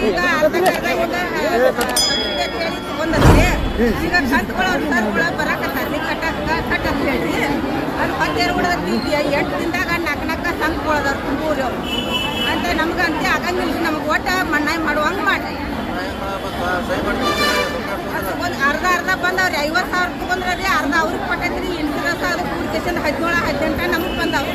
ಈಗ ಅರ್ಧ ಹೇಳಿ ತಗೊಂಡದ್ರಿ ಈಗ ಕಂತುಗಳು ಅವ್ರ ಸರ್ಗಳು ಬರಾಕತ್ತಾರ್ರಿ ಕಟ್ಟಕ್ಕ ಕಟ್ಟ ಅಂತ ಹೇಳಿ ಅದು ಪಂಚೇರು ಬಿಡದತ್ತಿ ಎಂಟು ದಿನದಾಗ ನಾಲ್ಕು ನಾಲ್ಕು ಸಂಘಗಳದಾರ ತುಂಬೂರಿ ಅಂತ ನಮ್ಗೆ ಅಂತ ಆಗಂಗಿಲ್ಲ ನಮ್ಗೆ ಒಟ್ಟ ಮಣ್ಣಾಯಿ ಮಾಡುವಂಗೆ ಮಾಡ್ರಿ ಒಂದು ಅರ್ಧ ಅರ್ಧ ಬಂದವ್ರಿ ಐವತ್ತು ಸಾವಿರ ಅರ್ಧ ಅವ್ರಿಗೆ ಕೊಟ್ಟೈತ್ರಿ ಇನ್ಸೂರೆನ್ಸ್ ಅದು ಕೂಡಿಕೇಶನ್ ಹದಿನೇಳು ಹದಿನೆಂಟ ನಮಗೆ ಬಂದವ್ರಿ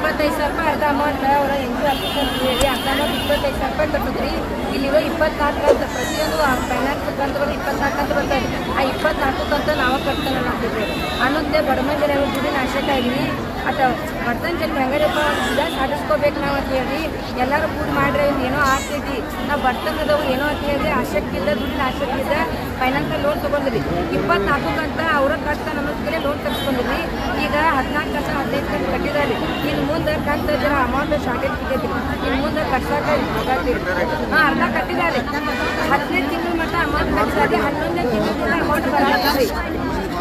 ಇಪ್ಪತ್ತೈದು ಸಾವಿರ ರೂಪಾಯಿ ಅರ್ಧ ಅಮೌಂಟ್ ಅವರ ಎಂಟು ಅಪ್ಲಿಕೇಶನ್ ಹೇಳಿ, ಅರ್ಧ ಇಪ್ಪತ್ತೈದು ಸಾವಿರ ರೂಪಾಯಿ ಕಟ್ಟಿದ್ರಿ. ಇಲ್ಲಿರೋ ಇಪ್ಪತ್ನಾಲ್ಕು ಅಂತ ಪ್ರತಿಯೊಂದು ಫೈನಾನ್ಸ್ ಕಂತುಗಳು ಇಪ್ಪತ್ನಾಲ್ಕು ಅಂತ ಬರ್ತಾರೆ ಆ ಇಪ್ಪತ್ನಾಲ್ಕು ಕಂತು ನಾವು ಕಟ್ತಾನೆ ಅಂತಿದ್ರಿ ಅನ್ನೋದೇ ಬಡಮೆ ಜನ ದುಡ್ಡಿನ ಆಶಕ್ಕಾಗಿ ಅಟ ಬರ್ತನ ಜನ ಹೆಂಗಾರಪ್ಪ ಇದ ಸಾಧಿಸ್ಕೋಬೇಕು ನಾವು ಅಂತ ಹೇಳಿ, ಎಲ್ಲರೂ ಕೂಡಿ ಮಾಡ್ರೆ ಇದ್ ಏನೋ ಆಗ್ತೈತಿ ನಾವು ಬರ್ತನದವು ಏನೋ ಅಂತ ಹೇಳಿ, ಆಸಕ್ತಿ ಇಲ್ಲ, ದುಡ್ಡಿನ ಆಸಕ್ತಿ ಇಲ್ಲ ಫೈನಾನ್ಸಲ್ಲಿ ಲೋನ್ ತೊಗೊಂಡ್ರಿ ಇಪ್ಪತ್ನಾಲ್ಕು ಕಂತ ಅವ್ರ ಕಷ್ಟ ನಮ್ಮ ಲೋನ್ ತರಿಸ್ಕೊಂಡ್ರಿ ಈಗ ಹದಿನಾಲ್ಕು ಕಂತ ಹದಿನೈದು ಕಂತ ಕಟ್ಟಿದ್ದಾರೆ. ಇನ್ನು ಮುಂದೆ ಕಂತ ಜರ ಅಮೌಂಟ್ ಶಾರ್ಟೇಜ್ ಬಿದ್ದೈತಿ ಇನ್ನು ಮುಂದೆ ಕಟ್ಸಾಕ ಹೋಗಾತೀರಿ ಹಾಂ ಅರ್ಧ ಕಟ್ಟಿದ್ದಾರೆ. ಹದಿನೈದು ತಿಂಗಳ ಮಟ್ಟ ಅಮೌಂಟ್ ಕಟ್ಸಾಗಿ ಹನ್ನೊಂದನೇ ತಿಂಗಳ ಅಮೌಂಟ್ ಬರತ್ತೀರಿ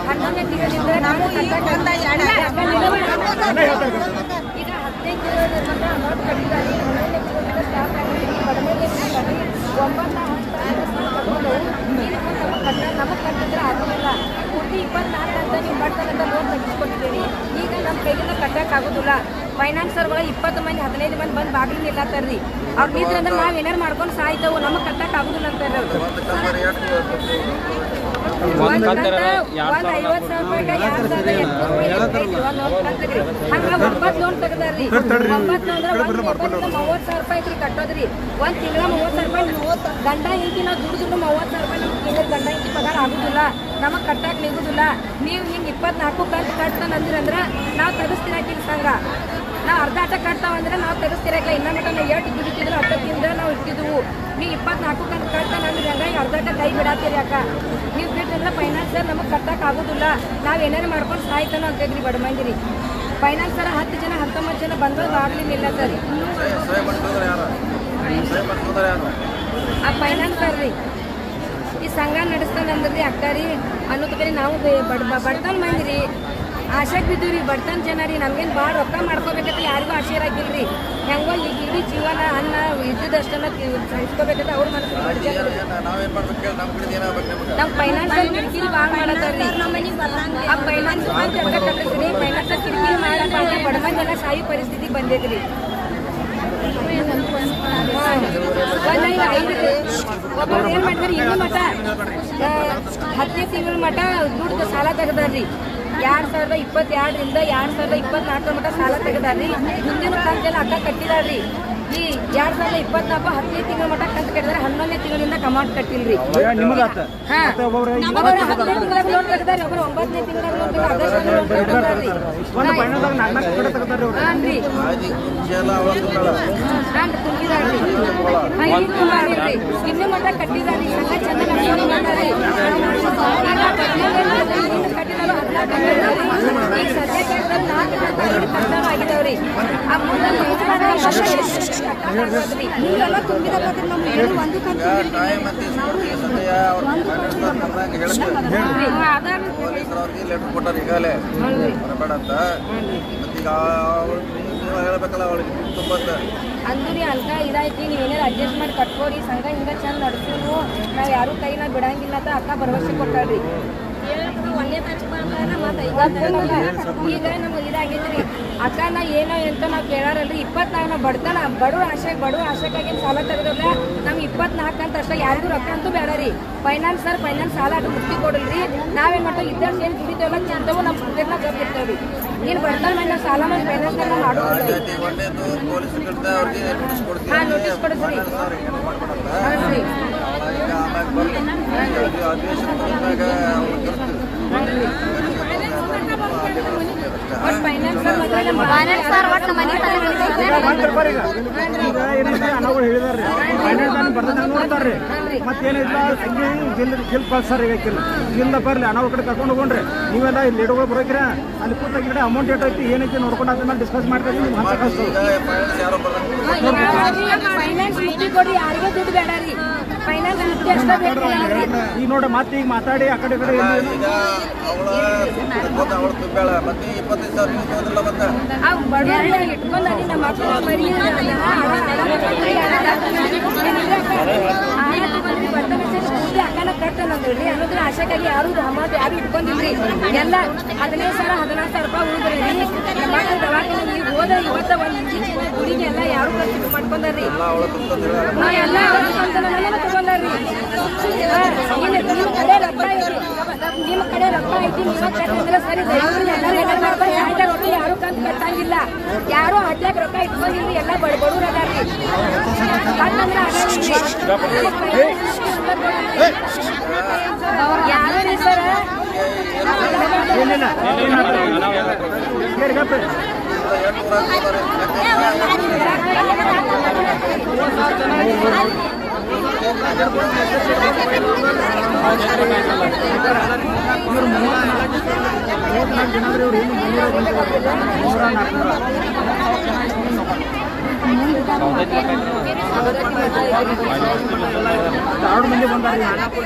ಹನ್ನೊಂದನೇ ತಿಂಗಳಿಂದ ನಾವು ಈಗ ಒಂದ ಎರಡ್ ಈಗ ಹದಿನೈದು ತಿಂಗಳ ಮಟ್ಟ ಅಮೌಂಟ್ ಕಟ್ಟಿದ್ದಾರೆ ಹನ್ನೊಂದನೇ ತಿಂಗಳಿಂದ ಸ್ಟಾರ್ಟ್ ಆಗಿದ್ದೀವಿ. ಕಡಿಮೆ ಕಟ್ಟಿದ್ದಾರೆ ಒಂಬತ್ತು ನಮಗೆ ಕಟ್ಟಿದ್ರೆ ಆಗೋದಿಲ್ಲ. ಪೂರ್ತಿ ಇಪ್ಪತ್ನಾಲ್ಕು ಅಂತ ನೀವು ಬರ್ತಕ್ಕಂಥ ಲೋನ್ ತೆಗೆದುಕೊಟ್ಟಿದ್ದೀರಿ ಈಗ ನಮ್ಮ ಕೈಯಿಂದ ಫೈನಾನ್ಸ್ ಫೈನಾನ್ಸರ್ಗಳು ಇಪ್ಪತ್ತು ಮಂದಿ ಹದಿನೈದು ಮಂದಿ ಬಂದು ಬಾಗಿಲು ನಿಲ್ಲತ್ತಾರ್ರಿ. ಅವ್ರು ನಿಂತ್ರಂದ್ರೆ ನಾವು ಏನಾರು ಮಾಡ್ಕೊಂಡು ಸಾಯ್ತವು. ನಮಗೆ ಕಟ್ಟಕ್ಕಾಗೋದಿಲ್ಲ ಅಂತಾರೆ ಒಂದ್ ಐವತ್ತು ಸಾವಿರ ರೂಪಾಯಿಗೆ ಎರಡ್ ಸಾವಿರದ ಎಂಟ್ನೂರು ರೂಪಾಯಿ ಒಂದ್ ಒಂದ್ ಕಂತಗ್ರಿ. ಹಂಗ ಒಂಬತ್ತು ಲೋನ್ ತೆಗ್ದಾರ್ರಿ. ಒಂಬತ್ತು ಅಂದ್ರೆ ಒಂದ್ ಇಪ್ಪತ್ತು ಮೂವತ್ತು ಸಾವಿರ ರೂಪಾಯಿ ಐತ್ರಿ ಕಟ್ಟೋದ್ರಿ. ಒಂದ್ ತಿಂಗಳ ಮೂವತ್ತು ಸಾವಿರ ರೂಪಾಯಿ ಗಂಡ ಹಿಂಗಿ ನಾವು ದುಡ್ಡು ದುಡ್ಡು ಮೂವತ್ತು ಸಾವಿರ ರೂಪಾಯಿ ನಮ್ಗೆ ನಮಗೆ ಕಟ್ಟಕ್ ನಿಗುದಿಲ್ಲ. ನೀವು ಹಿಂಗೆ ಇಪ್ಪತ್ನಾಲ್ಕು ಕಂತು ಕಟ್ತಾನ ಅಂದ್ರಂದ್ರ ನಾವು ತೆಗಿಸ್ತಿರಾಕಿಲ್ಲ ಸಂಘ ನಾವು ಅರ್ಧ ಆಟ ಕಟ್ತಾವಂದ್ರೆ ನಾವು ತೆಗಿಸ್ತಿರಾಕಿಲ್ಲ ಇನ್ನ ಮಟ್ಟ ನಾವು ಎಷ್ಟು ದುಡಿತಿದ್ರು ಹತ್ತತ್ತಿಂದ ನಾವು ಇಟ್ಟಿದ್ವು. ನೀವು ಇಪ್ಪತ್ನಾಲ್ಕು ಕಂತು ಕಟ್ತಾನ ಅಂದ್ರೆ ಹಂಗಾಗಿ ಅರ್ಧ ಆಟ ಕೈ ಬಿಡಾತೀರಿ ಅಕ್ಕ? ನೀವು ಬಿಟ್ಟಂದ್ರೆ ಫೈನಾನ್ಸರ್ ನಮಗೆ ಕಟ್ಟಕ್ಕೆ ಆಗೋದಿಲ್ಲ. ನಾವು ಏನಾರು ಮಾಡ್ಕೊಂಡು ಸಾಯ್ತಾನ ಅಂತೇಗ್ರಿ ಬಡ ಮಂದಿರಿ. ಫೈನಾನ್ಸರ್ ಹತ್ತು ಜನ ಹತ್ತೊಂಬತ್ತು ಜನ ಬಂದೋದು ಆಗ್ಲಿಲ್ಲ ಸರ್. ಆ ಫೈನಾನ್ಸರ್ ರೀ ಈ ಸಂಘ ನಡೆಸ್ತಾನೆ ಅಕ್ಕ ಅಕ್ಕಾರಿ. ಅನ್ನೋದು ಬೇರೆ ನಾವು ಬಡ ಬಡ್ ಬಡತನ ಮಂದಿರಿ. ಆಶಾಕ್ ಬಿದ್ದೀವಿ ರೀ ಬಡತನ ಜನ ರೀ ನಮ್ಗೇನು ಭಾಳ ರೊಕ್ಕ ಮಾಡ್ಕೋಬೇಕಂತ ಯಾರಿಗೂ ಆಶೆ ಇರಾಕಿಲ್ರಿ. ಹೆಂಗೋ ಈಗ ಇಡೀ ಜೀವನ, ಅನ್ನ ಇದ್ದಿದ್ದಷ್ಟನ್ನ ಸಹಿಸ್ಕೋಬೇಕಂತ ಅವ್ರ ಮನಸ್ಸಿಗೆ ನಮ್ಮ ಫೈನಾನ್ಸ್ ಕಿರಿಕಿರಿ ಭಾಳ ಮಾಡತ್ತಾರ್ರಿ ಆ ಫೈನಾನ್ಸ್ ಫೈನಾನ್ಸ್ ಕಿರಿಕಿರಿ ಮಾಡಕ್ಕೆ ಬಡ ಮಂದಿ ಸಾಯಿ ಪರಿಸ್ಥಿತಿ ಬಂದಿದ್ರಿ. ಒಬ್ಬರು ಏನು ಮಾಡಿದ್ರಿ ಇನ್ನೂ ಮಠ ಹತ್ತನೇ ತಿಂಗಳ ಮಠ ದುಡ್ಡು ಸಾಲ ತೆಗ್ದಾರ್ರಿ ಎರಡು ಸಾವಿರದ ಇಪ್ಪತ್ತೆರಡರಿಂದ ಎರಡು ಸಾವಿರದ ಇಪ್ಪತ್ನಾಲ್ಕರ ಮಠ ಸಾಲ ತೆಗೆದಾರ್ರಿ ಮುಂದಿನ ಕಂತೆಲ್ಲ ಅಕ್ಕ ಕಟ್ಟಿದಾರ್ರಿ ಈ ಎರಡ್ ಸಾವಿರದ ಇಪ್ಪತ್ನಾಲ್ಕು ಹತ್ತನೇ ತಿಂಗಳ ಮಟ್ಟ ಕಂತು ಕಟ್ಟಿದ್ರೆ ಹನ್ನೊಂದನೇ ತಿಂಗಳಿಂದ ಕಮಾಂಡ್ ಕಟ್ಟಿಲ್ರಿ. ನಿಮಗೆ ಒಬ್ಬರು ಹತ್ತನೇ ತಿಂಗಳ ಲೋನ್ ತೆಗ್ದಾರಿ ಒಬ್ಬರು ಒಂಬತ್ತನೇ ತಿಂಗಳ ಇನ್ನು ಮಟ್ಟ ಕಟ್ಟಿದಾರಿ ಸಂಘ ಚಂದ ನಡ್ಸ್ಕೊಂಡು ಬಂದಾರಿ ಈಗ ಹದಿನೈದು ಕಟ್ಟಿದಾರು ಹದಿನಾಲ್ಕು ಕಟ್ಟಿದಾರಿ ಈಗ ಸದ್ಯಕ್ಕೆ ನಾಲ್ಕು ಐದು ಕಟ್ಟಾವ ಆಗಿದಾವ್ರಿ ಆ ಮುಂದೆ ನೀವೆಲ್ಲ ತುಂಬಿದಪ್ಪ ನಮ್ಗೆ ಏನು ಒಂದು ಕಂತು ಲೆಟರ್ ಬರಬೇಡ ಅಂತ ಅಡ್ಜಸ್ಟ್ ಮಾಡಿ ಕಟ್ಕೋರಿ ಸಂಘ ಹಿಂಗ ಚಂದ ನಡ್ಸೂನು ನಾವು ಯಾರು ಕೈನ ಬಿಡಂಗಿಲ್ಲ ಅಂತ ಅಕ್ಕ ಭರವಸೆ ಕೊಟ್ಟಾಳ್ರಿ. ಈಗ ನಮ್ಗೆ ಇದಾಗೈತ್ರಿ ಅಕ್ಕ ನಾ ಏನೋ ಅಂತ ನಾವು ಕೇಳಾರಲ್ರಿ ಇಪ್ಪತ್ನಾಲ್ಕು ನಾವು ಬಡತನ ಬಡವ್ರ ಆಶೆ ಬಡವ್ರ ಆಶೆಗಾಗಿ ಸಾಲ ತೆಗೆದ್ರಲ್ಲ ನಮ್ಗೆ ಇಪ್ಪತ್ನಾಲ್ಕು ಅಂತ ಅಷ್ಟೇ ಯಾರಿಗೂ ರೊಕ್ಕ ಅಂತೂ ಬೇಡ ರೀ ಫೈನಾನ್ಸ್ ಸರ್ ಫೈನಾನ್ಸ್ ಸಾಲ ಅದು ಮುಕ್ತಿ ಕೊಡಲ್ರಿ ನಾವೇನು ಮಾಡ್ತೀವಿ ಇದ್ದಷ್ಟು ಏನು ದುಡಿತೇವಲ್ಲ ಚಿಂತವು ನಮ್ಮ ಪುಸ್ತಕ ಜಪ್ಪಿರ್ತೇವ್ರಿ ನೀನು ಬಡತನ ಮೇಲೆ ನಾವು ಸಾಲ ಮಾಡಿ ಫೈನಾನ್ಸ್ ನಾವು ಮಾಡೋದು ಹಾ ನೋಟಿಸ್ ಕೊಡಿಸ್ರಿ ಅವ್ರಿಗೆ ಏನು ಹೇಳಿದಾರ್ರಿ ಫೈನಾನ್ಸ್ ನಾನು ಬರ್ದ ನೋಡ್ತಾರ್ರಿ ಮತ್ತೇನಿಲ್ಲ ಹಂಗೆ ಜಿಲ್ ಜಿಲ್ ಕಳ್ಸಾರ ಈಗ ಕಿಲ್ ಜಿಲ್ದ ಬರ್ಲಿ ಅಣ್ಣವ್ರ ಕಡೆ ಕರ್ಕೊಂಡು ಹೋಗ್ರಿ ನೀವೆಲ್ಲ ಇಲ್ಲಿ ಇಡುಗಳು ಬರೋಕಿರ ಅಲ್ಲಿ ಕೂತಾಗ ಅಮೌಂಟ್ ಏಟೈತಿ ಏನೈತಿ ನೋಡ್ಕೊಂಡು ಡಿಸ್ಕಸ್ ಮಾಡ್ತೀವಿ ನಿಮ್ಗೆ ಹಂತ ಕಳ್ಸೋದು ಈಗ ನೋಡ್ರಿ ಮತ್ತೆ ಈಗ ಮಾತಾಡಿ ಆ ಕಡೆ ಕಡೆ ತುಂಬಾಳ ಮತ್ತೆ ಇಪ್ಪತ್ತೈದು ಸಾವಿರ ನೀವು ತಗೋದಿಲ್ಲ ಮತ್ತೆ? ಆ ಬಡವರನ್ನ ಇಟ್ಕೊಂಡು ಅಲ್ಲಿ ನಮ್ಮ ಮಕ್ಕಳು ಮರಿ ಅಕ್ಕನ ಕಟ್ಟ ನಂದ್ರಿ ಅನ್ನೋದ್ರ ಆಶೆಗಾಗಿ ಯಾರು ಅಮೌಂಟ್ ಯಾರು ಇಟ್ಕೊಂಡಿಲ್ರಿ ಎಲ್ಲ ಹದಿನೈದು ಸಾವಿರ ಹದಿನಾರು ಸಾವಿರ ರೂಪಾಯಿ ಉಳಿದ್ರಿ ಮಕ್ಕಳು ದವಾಖಾನೆ ಈಗ ಹೋದ ಇವತ್ತ ಒಂದು ಗುಡಿಗೆ ಎಲ್ಲ ಯಾರು ಖರ್ಚು ಮಾಡ್ಕೊಂಡಾರ್ರಿ ಎಲ್ಲ ತಗೊಂಡಾರ್ರಿ ರೊಕ್ಕ ನಿಮ್ಮ ಕಡೆ ರೊಕ್ಕ ಐತಿ ನೀವ ಕಟ್ಟಿದ್ರೆ ಸರಿ ರೊಕ್ಕ ಯಾರು ಕಂತು ಕಟ್ಟಂಗಿಲ್ಲ ಯಾರು ಹಟ್ಲಾಕ ರೊಕ್ಕ ಇಟ್ಕೊಂಡಿಲ್ರಿ ಎಲ್ಲ ಬಡ ಬಡವ್ರು ಅದಾರ್ರಿ ಯಾರು ಸರ್ ಹೇಳಿ ಗಪ್ಪ ಎಂಟು ಊರಾಗ ಇವ್ರು ಮೂವತ್ನಾಲ್ಕು ಮೂವತ್ನಾಲ್ಕು ಜನ ಅಂದ್ರೆ ಇವ್ರು ಏನು ಮುನ್ನೂರ ಬಂದಿದ್ದಾರೆ ನೂರ ನಾಲ್ಕುನೂರ ಎರಡು ಮಂದಿ ಬಂದಾರೆ ಖಾನಾಪುರ